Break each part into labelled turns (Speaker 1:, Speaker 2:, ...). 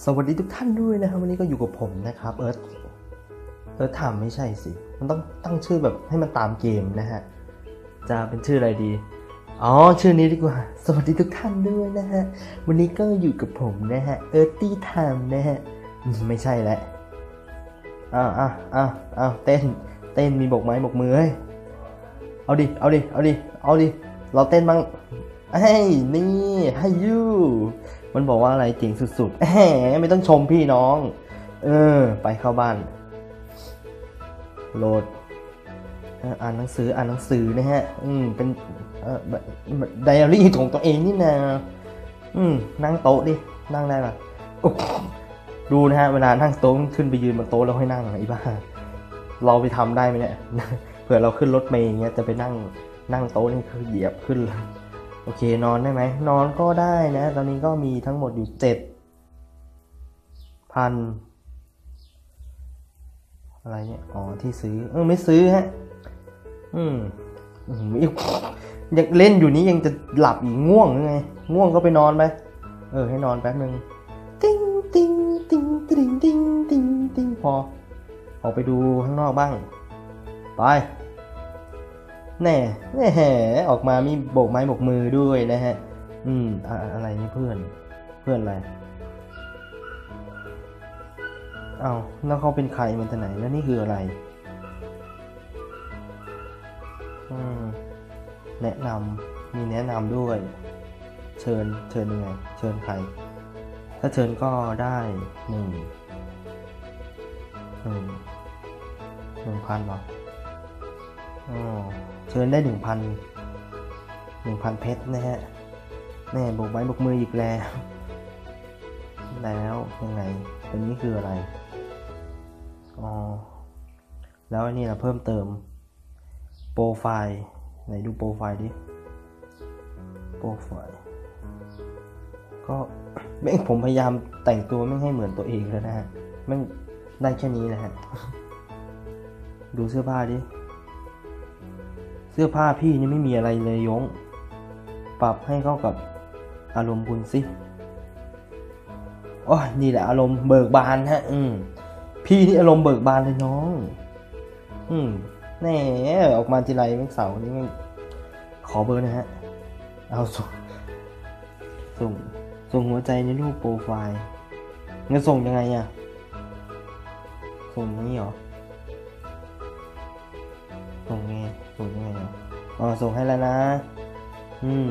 Speaker 1: สวัสดีทุกท่านด้วยนะครับ วันนี้ก็อยู่กับผมนะครับเอิร์ธเอิร์ธถามไม่ใช่สิ มันต้องตั้งชื่อแบบให้มันตามเกมนะฮะ จะเป็นชื่ออะไรดี อ๋อ ชื่อนี้ดีกว่า สวัสดีทุกท่านด้วยนะฮะ วันนี้ก็อยู่กับผมนะฮะ เอิร์ธตี้ไทม์นะฮะ ไม่ใช่แล้วอ้าวอ้าวอ้าวอ้าวเต้น เต้นมีบกไม้บกมือเฮ้ยเอาดิ เอาดิ เอาดิ เอาดิ เราเต้นบ้างเฮ้ยนี่ให้ยู มันบอกว่าอะไรเจ๋งสุดๆแหมไม่ต้องชมพี่น้อง เออ ไปเข้าบ้าน โหลดอ่านหนังสืออ่านหนังสือนะฮะ อืม เป็นเอ่อไดอารี่ของตัวเองนี่นะอืม นั่งโต๊ะดิ นั่งได้ปะดูนะฮะ เวลานั่งโต๊ะขึ้นไปยืนบนโต๊ะแล้วค่อยนั่งไอ้บ้าเราไปทำได้ไหมเนี่ย เผื่อเราขึ้นรถเมย์อย่างเงี้ยจะไปนั่งนั่งโต๊ะนี่คือเหยียบขึ้นเลย โอเค นอนได้ไหม นอนก็ได้นะ ตอนนี้ก็มีทั้งหมดอยู่เจ็ดพันอะไรเนี่ย อ๋อ ที่ซื้อ เออ ไม่ซื้อฮะ อืมอือยังเล่นอยู่นี้ยังจะหลับอีกง่วงหรือไง ง่วงก็ไปนอนไป เออ ให้นอนแป๊บนึงติ้งติ้งติ้งติ้งติ้งติ้งติ้งพอ ออกไปดูข้างนอกบ้าง ไป แน่แน่ออกมามีโบกไม้โบกมือด้วยนะฮะ อืมอะอะไรนี่เพื่อน เพื่อนอะไร เอาแล้วเขาเป็นใครมันที่ไหนแล้วนี่คืออะไร อืม แนะนำมีแนะนำด้วย เชิญ เชิญยังไง เชิญใคร ถ้าเชิญก็ได้หนึ่งหนึ่งหนึ่งพันหรอ เชิญได้หนึ่งพันหนึ่งพันเพชรนะฮะแน่โบกไม้โบกมืออีกแล้ว แล้วยังไงอันนี้คืออะไร อ๋อ แล้วอันนี้เราเพิ่มเติม โปรไฟล์ ไหนดูโปรไฟล์ดิ โปรไฟล์ ก็แม่งผมพยายามแต่งตัวไม่ให้เหมือนตัวเองแล้วนะฮะแม่งได้แค่นี้นะฮะ ดูเสื้อผ้าดิ เสื้อผ้าพี่นี่ไม่มีอะไรเลยยง ปรับให้เข้ากับอารมณ์คุณสิโอ้ยนี่แหละอารมณ์เบิกบานฮะ อืม พี่นี่อารมณ์เบิกบานเลยน้อง อืมแน่ออกมาทีไรแม่งเสาร์นี่แม่งขอเบอร์นะฮะ เอาส่งส่งส่งหัวใจในรูปโปรไฟล์งั้นส่งยังไงอะส่งอย่างนี้เหรอ อ๋อส่งให้แล้วนะ อืม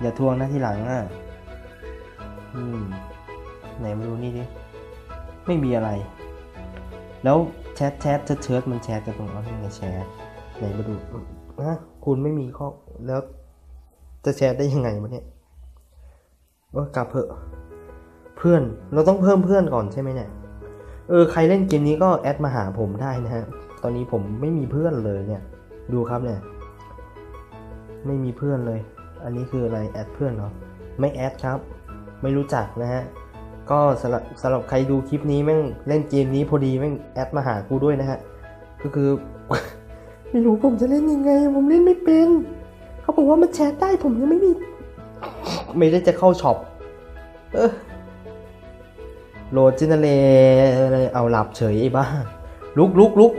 Speaker 1: อย่าทวงนะทีหลังอะ อืม ไหนมาดูนี่ดิ ไม่มีอะไร แล้วแชทแชทเชิดมันแชทจะตรงเอาที่ไหนแชทไหนมาดูนะคุณไม่มีข้อแล้ว จะแชทได้ยังไงวะเนี่ยเออกลับเถอะเพื่อนเราต้องเพิ่มเพื่อนก่อนใช่ไหมเนี่ยเออใครเล่นเกมนี้ก็แอดมาหาผมได้นะฮะ ตอนนี้ผมไม่มีเพื่อนเลยเนี่ย ดูครับเนี่ย ไม่มีเพื่อนเลย อันนี้คืออะไรแอดเพื่อนเหรอไม่แอดครับ ไม่รู้จักนะฮะก็สำหรับสำหรับใครดูคลิปนี้แม่งเล่นเกมนี้พอดีแม่งแอดมาหากูด้วยนะฮะก็คือ ไม่รู้ผมจะเล่นยังไง ผมเล่นไม่เป็น เขาบอกว่ามันแชทได้ผมยังไม่มี ไม่ได้จะเข้าช็อปออโหลดจินเลอะไรเอาหลับเฉยไอ้บ้าลุกลุกลุก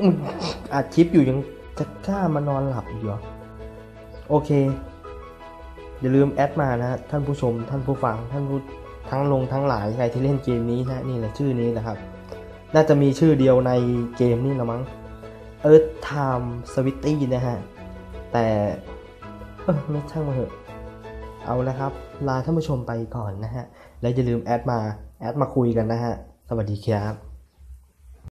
Speaker 1: อัดคลิปอยู่ยังจะกล้ามานอนหลับอีกเหรอ โอเค อย่าลืมแอดมานะฮะท่านผู้ชม ท่านผู้ฟัง ท่านผู้ทั้งลงทั้งหลายใครที่เล่นเกมนี้นะนี่แหละชื่อนี้นะครับ น่าจะมีชื่อเดียวในเกมนี่ละมั้ง Earth Time Switty นะฮะ แต่เออไม่ช่างมาเถอะ เอาละครับ ลาท่านผู้ชมไปก่อนนะฮะ แล้วอย่าลืมแอดมา แอดมาคุยกันนะฮะ สวัสดีครับ